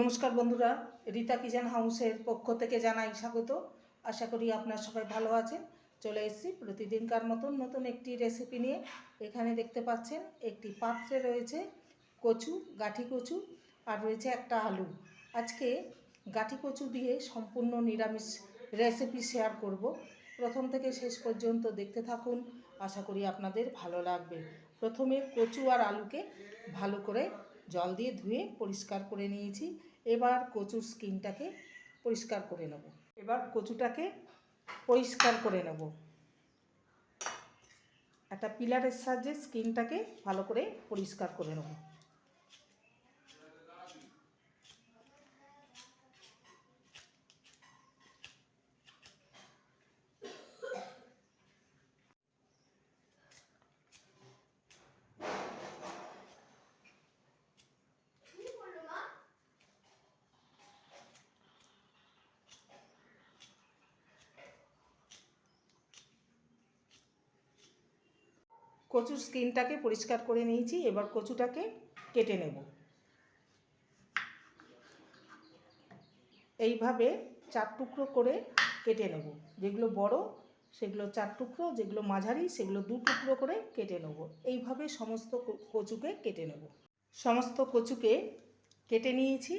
নমস্কার বন্ধুরা, রীতা কিচেন হাউসের পক্ষ থেকে জানাই স্বাগত। আশা করি আপনার সবাই ভালো আছেন। চলে এসেছি প্রতিদিনকার মতন নতুন একটি রেসিপি নিয়ে। এখানে দেখতে পাচ্ছেন একটি পাত্রে রয়েছে কচু, গাঠি কচু আর রয়েছে একটা আলু। আজকে গাঠি কচু দিয়ে সম্পূর্ণ নিরামিষ রেসিপি শেয়ার করব। প্রথম থেকে শেষ পর্যন্ত দেখতে থাকুন। আশা করি আপনাদের ভালো লাগবে। প্রথমে কচু আর আলুকে ভালো করে জল দিয়ে ধুয়ে পরিষ্কার করে নিয়েছি। এবার কচুর স্কিনটাকে পরিষ্কার করে নেব। এবার কচুটাকে পরিষ্কার করে নেব। একটা পিলারের সাহায্যে স্কিনটাকে ভালো করে পরিষ্কার করে নেব। কচুর স্কিনটাকে পরিষ্কার করে নিয়েছি, এবার কচুটাকে কেটে নেব। এইভাবে চার টুকরো করে কেটে নেব। যেগুলো বড়, সেগুলো চার টুকরো, যেগুলো মাঝারি, সেগুলো দু টুকরো করে কেটে নেব। এইভাবে সমস্ত কচুকে কেটে নেব। সমস্ত কচুকে কেটে নিয়েছি।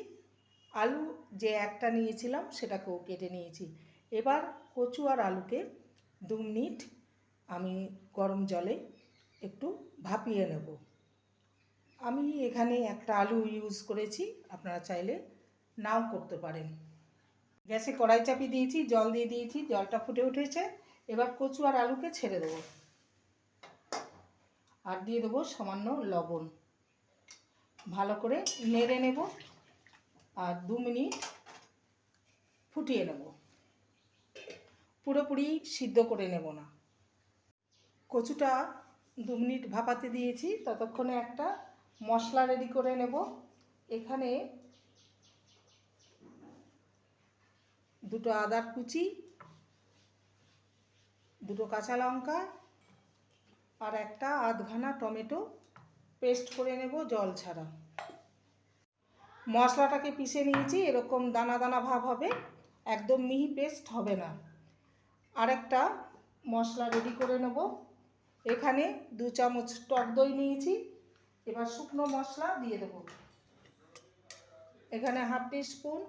আলু যে একটা নিয়েছিলাম, সেটাকেও কেটে নিয়েছি। এবার কচু আর আলুকে দু মিনিট আমি গরম জলে একটু ভাপিয়ে নেব। আমি এখানে একটা আলু ইউজ করেছি, আপনারা চাইলে নাও করতে পারেন। গ্যাসে কড়াই চাপিয়ে দিয়েছি, জল দিয়ে দিয়েছি, জলটা ফুটে উঠেছে। এবার কচু আর আলুকে ছেড়ে দেবো। আর দিয়ে দেবো সামান্য লবণ। ভালো করে নেড়ে নেব আর দু মিনিট ফুটিয়ে নেব। পুরোপুরি সিদ্ধ করে নেব না। কচুটা দু মিনিট ভাপাতে দিয়েছি, ততক্ষণে একটা মশলা রেডি করে নেব। এখানে দুটো আদার কুচি, দুটো কাঁচা লঙ্কা আর একটা আধখানা টমেটো পেস্ট করে নেব জল ছাড়া। মশলাটাকে পিষে নিয়েছি, এরকম দানা দানা ভাব হবে, একদম মিহি পেস্ট হবে না। আরেকটা মশলা রেডি করে নেব। এখানে দু চামচ টক দই নিয়েছি। এবার শুকনো মশলা দিয়ে দেবো। এখানে হাফ টি স্পুন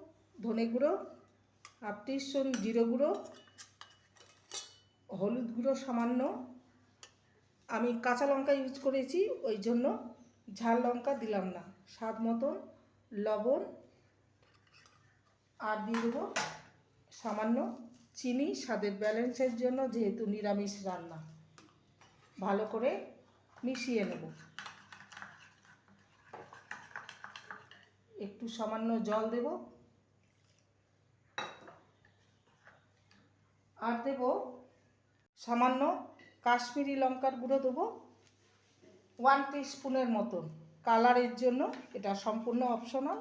ধনে গুঁড়ো, হাফ টি স্পুন জিরে গুঁড়ো, হলুদ গুঁড়ো সামান্য। আমি কাঁচা লঙ্কা ইউজ করেছি, ওই জন্য ঝাল লঙ্কা দিলাম না। স্বাদ মতন লবণ আর দিয়ে দেবো সামান্য চিনি, স্বাদের ব্যালেন্সের জন্য যেহেতু নিরামিষ রান্না। ভালো করে মিশিয়ে নেব। একটু সামান্য জল দেব। আর দেব সামান্য কাশ্মীরি লঙ্কার গুঁড়ো দেবো। ওয়ান স্পুনের মতন। কালারের জন্য এটা সম্পূর্ণ অপশনাল।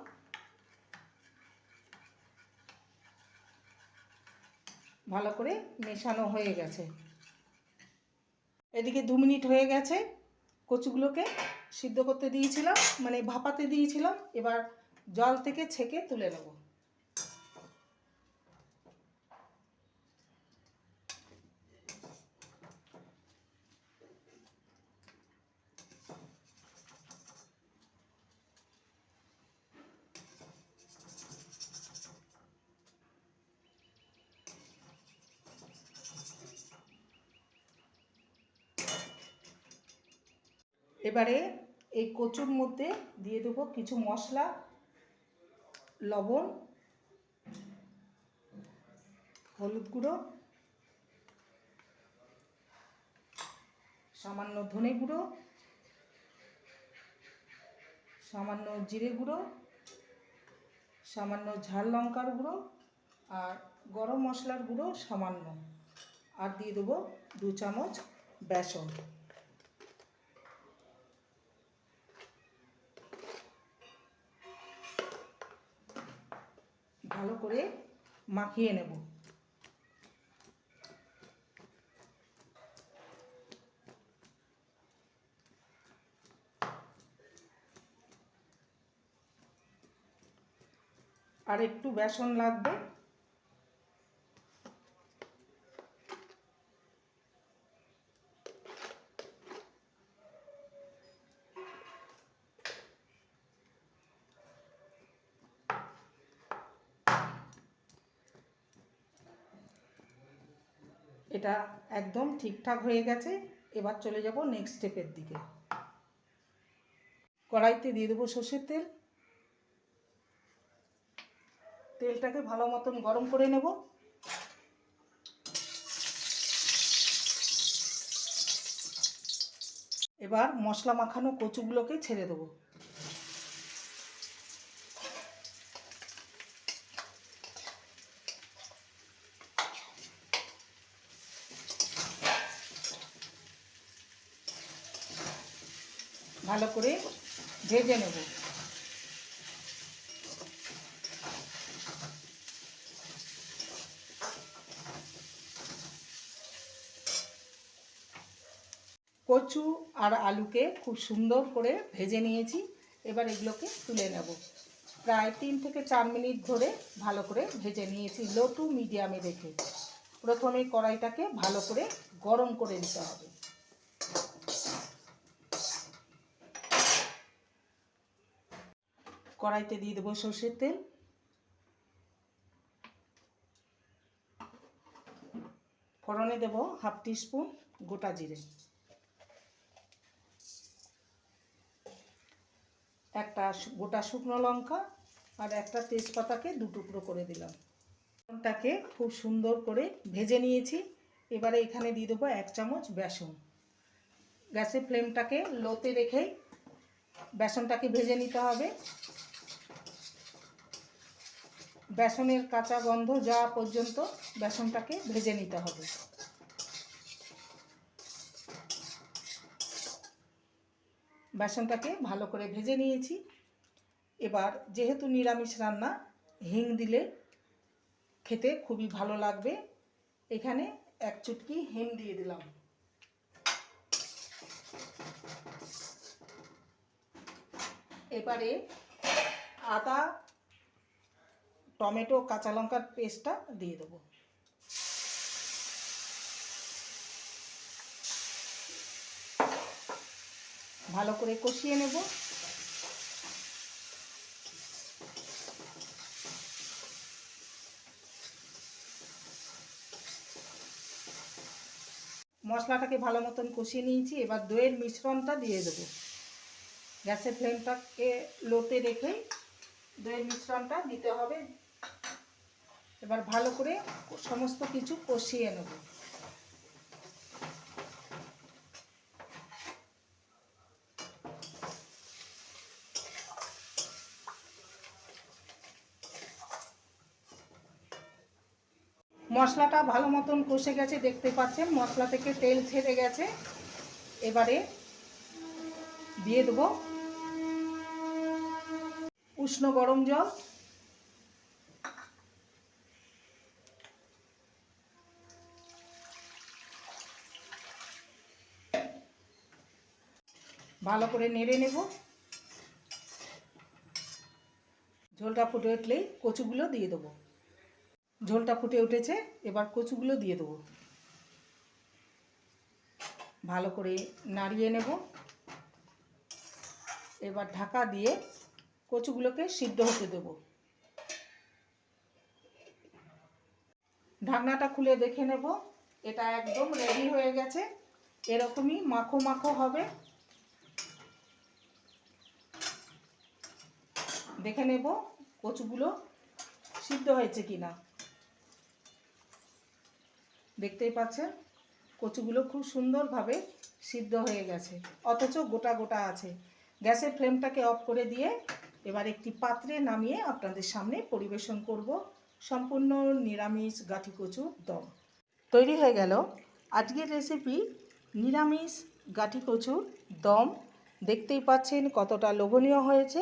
ভালো করে মেশানো হয়ে গেছে। এদিকে দু মিনিট হয়ে গেছে। কচুগুলোকে সিদ্ধ করতে দিয়েছিলাম মানে ভাপাতে দিয়েছিলাম। এবার জল থেকে ছেঁকে তুলে নেব। এবারে এই কচুর মধ্যে দিয়ে দেবো কিছু মশলা, লবণ, হলুদ গুঁড়ো, সামান্য ধনে গুঁড়ো, সামান্য জিরে গুঁড়ো, সামান্য ঝাল লঙ্কার গুঁড়ো আর গরম মশলার গুঁড়ো সামান্য। আর দিয়ে দেবো দু চামচ বেসন। ভালো করে মাখিয়ে নেব। আর একটু বেসন লাগবে। এটা একদম ঠিকঠাক হয়ে গেছে। এবার চলে যাব নেক্সট স্টেপের দিকে। কড়াইতে দিয়ে দেবো সর্ষের তেল। তেলটাকে ভালো মতন গরম করে নেব। এবার মশলা মাখানো কচুগুলোকে ছেড়ে দেবো। ভালো করে ভেজে নেব। কচু আর আলুকে খুব সুন্দর করে ভেজে নিয়েছি। এবার এগুলোকে তুলে নেব। প্রায় তিন থেকে চার মিনিট ধরে ভালো করে ভেজে নিয়েছি, লো টু মিডিয়ামে রেখে। প্রথমে কড়াইটাকে ভালো করে গরম করে নিতে হবে। কড়াইতে দিয়ে দেবো সর্ষের তেল। ফোড়নে দেবো হাফ টিস্পুন গোটা জিরে। একটা গোটা শুকনো লঙ্কা আর একটা তেজপাতাকে দু টুকরো করে দিলাম। ফোড়নটাকে খুব সুন্দর করে ভেজে নিয়েছি। এবারে এখানে দিয়ে দেবো এক চামচ বেসন। গ্যাসের ফ্লেমটাকে লোতে রেখেই বেসনটাকে ভেজে নিতে হবে। বেসনের কাঁচা গন্ধ যাওয়া পর্যন্ত বেসনটাকে ভেজে নিতে হবে। বেসনটাকে ভালো করে ভেজে নিয়েছি। এবার যেহেতু নিরামিষ রান্না, হিং দিলে খেতে খুবই ভালো লাগবে। এখানে এক চুটকি হিং দিয়ে দিলাম। এবারে আদা টমেটো, কাঁচা লঙ্কার পেস্টটা দিয়ে দেবো। ভালো করে কষিয়ে নেব। মশলাটাকে ভালো মতন কষিয়ে নিয়েছি, এবার দইয়ের মিশ্রণটা দিয়ে দেবো। গ্যাসের ফ্লেমটাকে লোতে রেখেই দইয়ের মিশ্রণটা দিতে হবে। এবার ভালো করে সমস্ত কিছু কষিয়ে নেব। মশলাটা ভালো মতন কষে গেছে, দেখতে পাচ্ছেন? মশলা থেকে তেল ছেড়ে গেছে। এবারে দিয়ে দেবো উষ্ণ গরম জল। ভালো করে নেড়ে নেব। ঝোলটা ফুটে উঠলেই কচুগুলো দিয়ে দেবো। ঝোলটা ফুটে উঠেছে, এবার কচুগুলো দিয়ে দেবো। ভালো করে নাড়িয়ে নেব। এবার ঢাকা দিয়ে কচুগুলোকে সিদ্ধ হতে দেব। ঢাকনাটা খুলে দেখে নেব। এটা একদম রেডি হয়ে গেছে। এরকমই মাখো মাখো হবে। দেখে নেব কচুগুলো সিদ্ধ হয়েছে কিনা। দেখতেই পাচ্ছেন, কচুগুলো খুব সুন্দরভাবে সিদ্ধ হয়ে গেছে। অথচ গোটা গোটা আছে। গ্যাসের ফ্লেমটাকে অফ করে দিয়ে এবার একটি পাত্রে নামিয়ে আপনাদের সামনে পরিবেশন করব সম্পূর্ণ নিরামিষ গাঠি কচুর দম। তৈরি হয়ে গেল আজকের রেসিপি নিরামিষ গাঠি কচুর দম। দেখতেই পাচ্ছেন কতটা লোভনীয় হয়েছে।